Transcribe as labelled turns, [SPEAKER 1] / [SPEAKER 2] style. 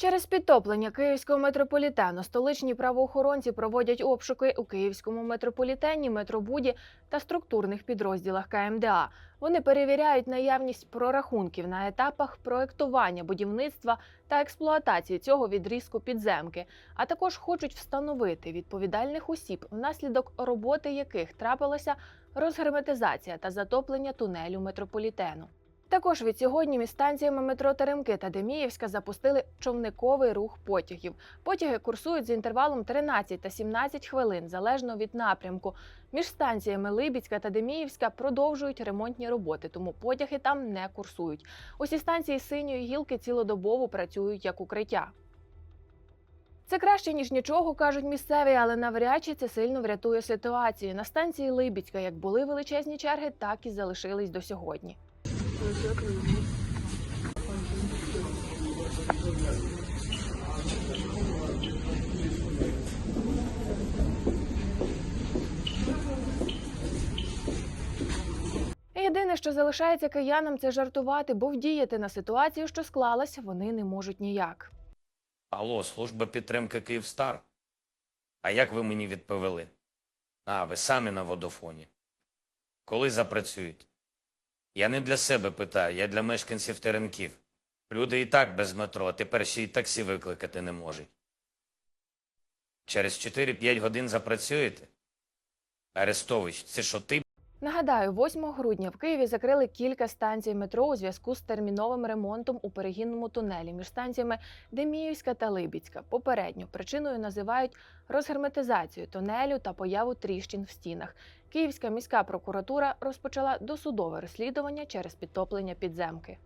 [SPEAKER 1] Через підтоплення київського метрополітену столичні правоохоронці проводять обшуки у київському метрополітені, метробуді та структурних підрозділах КМДА. Вони перевіряють наявність прорахунків на етапах проектування, будівництва та експлуатації цього відрізку підземки, а також хочуть встановити відповідальних осіб, внаслідок роботи яких трапилася розгерметизація та затоплення тунелю метрополітену. Також від сьогодні між станціями метро Теремки та Деміївська запустили човниковий рух потягів. Потяги курсують з інтервалом 13 та 17 хвилин залежно від напрямку. Між станціями Либіцька та Деміївська продовжують ремонтні роботи, тому потяги там не курсують. Усі станції синьої гілки цілодобово працюють як укриття. Це краще ніж нічого, кажуть місцеві, але навряд чи це сильно врятує ситуацію. На станції Либіцька як були величезні черги, так і залишились до сьогодні. Єдине, що залишається киянам, це жартувати, бо вдіяти на ситуацію, що склалась, вони не можуть ніяк.
[SPEAKER 2] Алло, служба підтримки Київстар. А як ви мені відповіли? А, ви самі на водофоні. Коли запрацюють? Я не для себе питаю, я для мешканців Теренків. Люди і так без метро, а тепер ще й таксі викликати не можуть. Через 4-5 годин запрацюєте? Арестович, це що ти
[SPEAKER 1] Нагадаю, 8 грудня в Києві закрили кілька станцій метро у зв'язку з терміновим ремонтом у перегінному тунелі між станціями Деміївська та Либіцька. Попередньо причиною називають розгерметизацію тунелю та появу тріщин в стінах. Київська міська прокуратура розпочала досудове розслідування через підтоплення підземки.